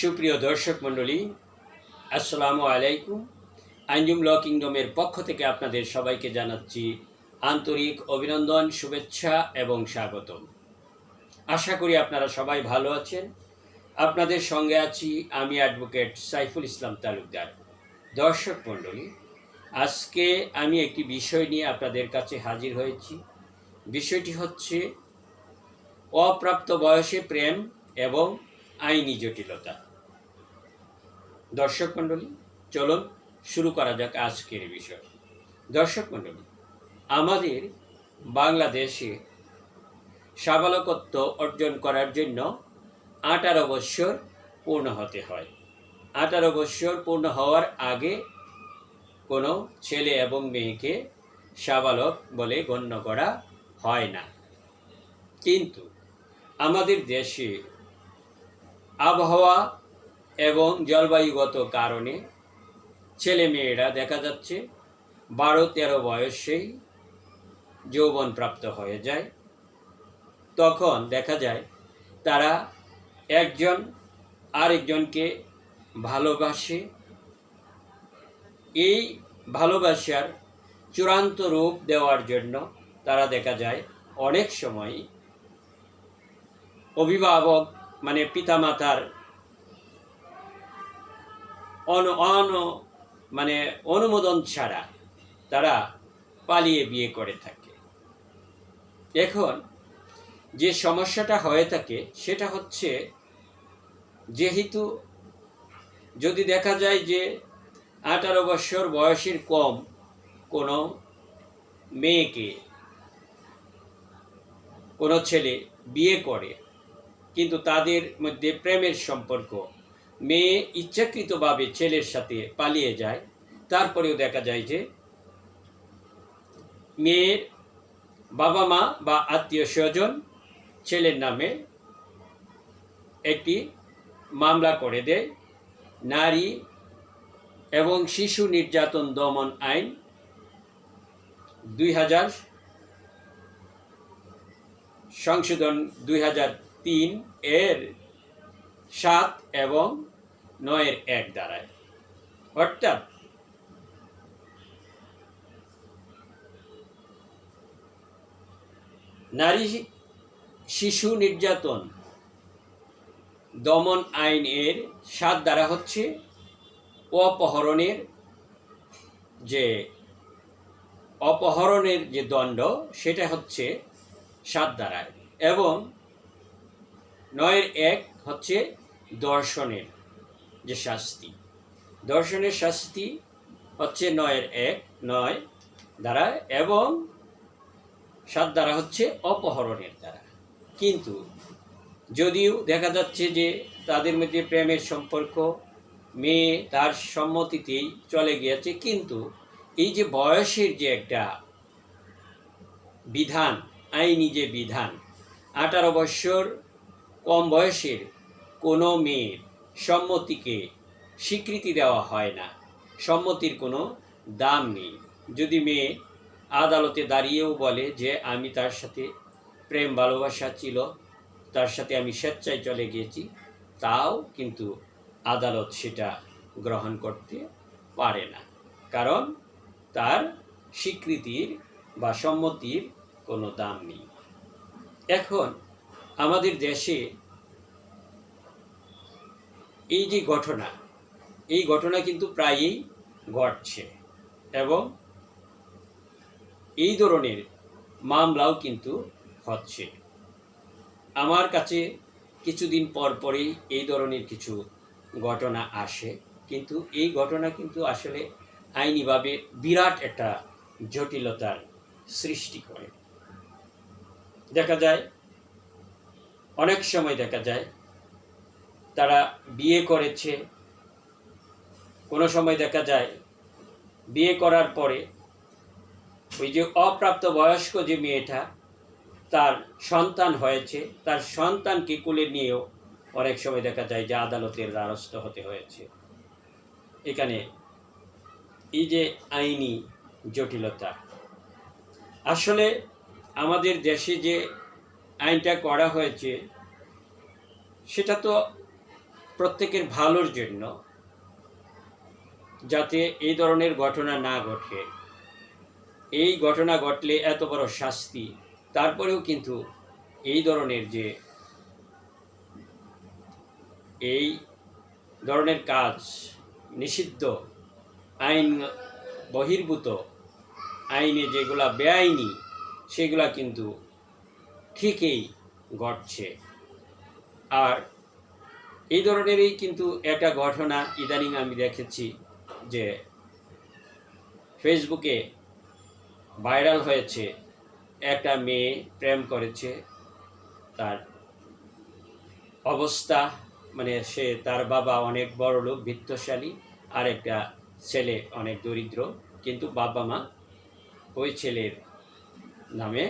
সুপ্রিয় দর্শক মণ্ডলী, আসসালামু আলাইকুম। আঞ্জুম ল কিংডমের পক্ষ থেকে আপনাদের সবাইকে জানাচ্ছি আন্তরিক অভিনন্দন, শুভেচ্ছা এবং স্বাগতম। আশা করি আপনারা সবাই ভালো আছেন। আপনাদের সঙ্গে আছি আমি অ্যাডভোকেট সাইফুল ইসলাম তালুকদার। দর্শক মণ্ডলী, আজকে আমি একটি বিষয় নিয়ে আপনাদের কাছে হাজির হয়েছি। বিষয়টি হচ্ছে, অপ্রাপ্ত বয়সে প্রেম এবং আইনি জটিলতা। দর্শক মণ্ডলী, চলুন শুরু করা যাক আজকের বিষয়। দর্শক মণ্ডলী, আমাদের বাংলাদেশে সাবালকত্ব অর্জন করার জন্য আঠারো বৎসর পূর্ণ হতে হয়। আঠারো বৎসর পূর্ণ হওয়ার আগে কোনো ছেলে এবং মেয়েকে সাবালক বলে গণ্য করা হয় না। কিন্তু আমাদের দেশে আবহাওয়া এবং জলবায়ুগত কারণে ছেলে মেয়েরা দেখা যাচ্ছে বারো তেরো বয়সেই যৌবন প্রাপ্ত হয়ে যায়। তখন দেখা যায় তারা একজন আরেকজনকে ভালোবাসে। এই ভালোবাসার চূড়ান্ত রূপ দেওয়ার জন্য তারা দেখা যায় অনেক সময় অভিভাবক মানে পিতামাতার অন অন মানে অনুমোদন ছাড়া তারা পালিয়ে বিয়ে করে থাকে। এখন যে সমস্যাটা হয়ে থাকে সেটা হচ্ছে যেহেতু যদি দেখা যায় যে আঠারো বছর বয়সের কম কোনো মেয়েকে, কোনো ছেলে বিয়ে করে কিন্তু তাদের মধ্যে প্রেমের সম্পর্ক। মেয়ে ইচ্ছাকৃতভাবে ছেলের সাথে পালিয়ে যায়। তারপরেও দেখা যায় যে মেয়ের বাবা মা বা আত্মীয় স্বজন ছেলের নামে একটি মামলা করে দেয়। নারী এবং শিশু নির্যাতন দমন আইন দুই হাজার সংশোধন দুই হাজার তিন এর সাত এবং নয়ের এক দ্বারায়। অর্থাৎ নারী শিশু নির্যাতন দমন আইন এর সাত দ্বারা হচ্ছে অপহরণের যে অপহরণের যে দণ্ড, সেটা হচ্ছে সাত দ্বারায়। এবং নয়ের এক হচ্ছে দর্শনের যে শাস্তি। দর্শনের শাস্তি হচ্ছে নয়ের এক, নয় দ্বারা এবং সাত দ্বারা হচ্ছে অপহরণের দ্বারা। কিন্তু যদিও দেখা যাচ্ছে যে তাদের মধ্যে প্রেমের সম্পর্ক, মেয়ে তার সম্মতিতেই চলে গিয়েছে, কিন্তু এই যে বয়সের যে একটা বিধান, আইনি যে বিধান, আঠারো বৎসর কম বয়সের কোনো মেয়ের সম্মতিকে স্বীকৃতি দেওয়া হয় না। সম্মতির কোনো দাম নেই। যদি মেয়ে আদালতে দাঁড়িয়েও বলে যে আমি তার সাথে প্রেম ভালোবাসা ছিল, তার সাথে আমি স্বেচ্ছায় চলে গিয়েছি, তাও কিন্তু আদালত সেটা গ্রহণ করতে পারে না। কারণ তার স্বীকৃতির বা সম্মতির কোনো দাম নেই। এখন আমাদের দেশে এই যে ঘটনা, এই ঘটনা কিন্তু প্রায়ই ঘটছে এবং এই ধরনের মামলাও কিন্তু হচ্ছে। আমার কাছে কিছুদিন পর পরেই এই ধরনের কিছু ঘটনা আসে, কিন্তু এই ঘটনা কিন্তু আসলে আইনিভাবে বিরাট একটা জটিলতার সৃষ্টি করে। দেখা যায় অনেক সময় দেখা যায়, তারা বিয়ে করেছে। কোনো সময় দেখা যায়, বিয়ে করার পরে ওই যে অপ্রাপ্ত বয়স্ক যে মেয়েটা, তার সন্তান হয়েছে। তার সন্তানকে কোলে নিয়েও অনেক সময় দেখা যায় যে আদালতের দ্বারস্থ হতে হয়েছে। এখানে এই যে আইনি জটিলতা। আসলে আমাদের দেশে যে আইনটা করা হয়েছে, সেটা তো প্রত্যেকের ভালোর জন্য, যাতে এই ধরনের ঘটনা না ঘটে। এই ঘটনা ঘটলে এত বড় শাস্তি, তারপরেও কিন্তু এই ধরনের যে, এই ধরনের কাজ নিষিদ্ধ, আইন বহির্ভূত, আইনে যেগুলা বেআইনি, সেগুলা কিন্তু ঠিকই ঘটছে। আর এই ধরনেরই কিন্তু একটা ঘটনা ইদানিং আমি দেখেছি যে ফেসবুকে ভাইরাল হয়েছে। একটা মেয়ে প্রেম করেছে, তার অবস্থা মানে সে তার বাবা অনেক বড় লোক, বিত্তশালী, আর একটা ছেলে অনেক দরিদ্র, কিন্তু বাবা মা ওই ছেলের নামে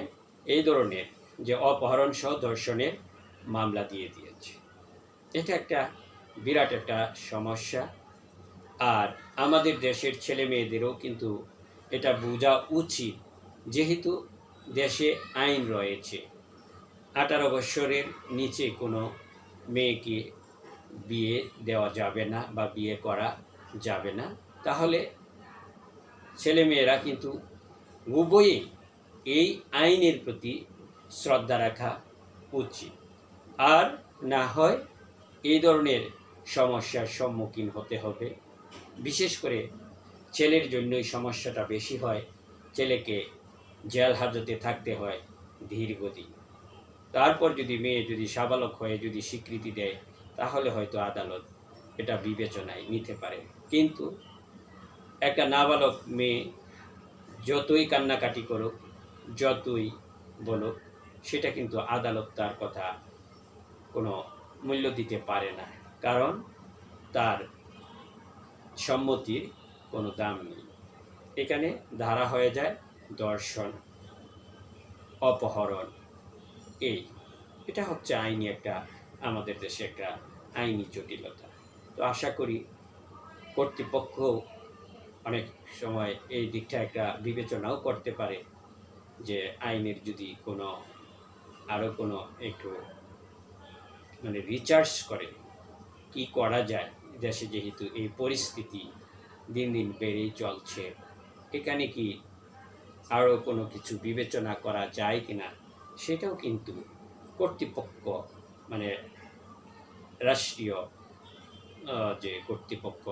এই ধরনের যে অপহরণ সহ ধর্ষণের মামলা দিয়ে দিয়েছে। এটা একটা বিরাট একটা সমস্যা। আর আমাদের দেশের ছেলে মেয়েদেরও কিন্তু এটা বোঝা উচিত, যেহেতু দেশে আইন রয়েছে। আঠারো বৎসরের নিচে কোনো মেয়েকে বিয়ে দেওয়া যাবে না বা বিয়ে করা যাবে না। তাহলে ছেলেমেয়েরা কিন্তু উভয়ই এই আইনের প্রতি শ্রদ্ধা রাখা উচিত। আর না হয় এই ধরনের সমস্যার সম্মুখীন হতে হবে। বিশেষ করে ছেলের জন্যই সমস্যাটা বেশি হয়। ছেলেকে জেল হাজতে থাকতে হয় দীর্ঘদিন তারপর যদি মেয়ে যদি সাবালক হয়ে যদি স্বীকৃতি দেয়, তাহলে হয়তো আদালত এটা বিবেচনায় নিতে পারে। কিন্তু একটা নাবালক মেয়ে যতই কান্নাকাটি করুক, যতই বলুক সেটা কিন্তু আদালত তার কথা কোনো মূল্য দিতে পারে না। কারণ তার সম্মতির কোনো দাম নেই। এখানে ধারা হয়ে যায় দর্শন, অপহরণ, এই। এটা হচ্ছে আইনি একটা, আমাদের দেশে একটা আইনি জটিলতা। তো আশা করি কর্তৃপক্ষ অনেক সময় এই দিকটা একটা বিবেচনাও করতে পারে যে আইনের যদি কোনো আরও কোনো একটু মানে রিচার্জ করে কি করা যায় দেশে যেহেতু এই পরিস্থিতি দিন দিন বেড়েই চলছে, এখানে কি আরও কোনো কিছু বিবেচনা করা যায় কি না সেটাও কিন্তু কর্তৃপক্ষ মানে রাষ্ট্রীয় যে কর্তৃপক্ষ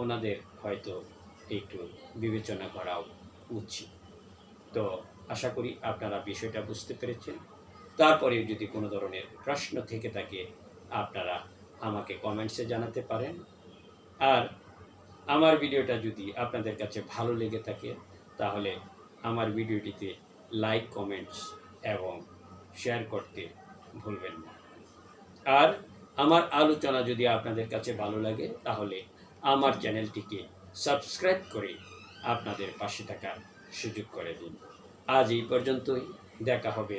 ওনাদের হয়তো একটু বিবেচনা করাও উচিত। তো আশা করি আপনারা বিষয়টা বুঝতে পেরেছেন। তারপরেও যদি কোনো ধরনের প্রশ্ন থেকে থাকে, আপনারা আমাকে কমেন্টসে জানাতে পারেন। আর আমার ভিডিওটা যদি আপনাদের কাছে ভালো লেগে থাকে, তাহলে আমার ভিডিওটিতে লাইক কমেন্টস এবং শেয়ার করতে ভুলবেন না। আর আমার আলোচনা যদি আপনাদের কাছে ভালো লাগে, তাহলে আমার চ্যানেলটিকে সাবস্ক্রাইব করে আপনাদের পাশে থাকার সুযোগ করে দিন। আজ এই পর্যন্তই। দেখা হবে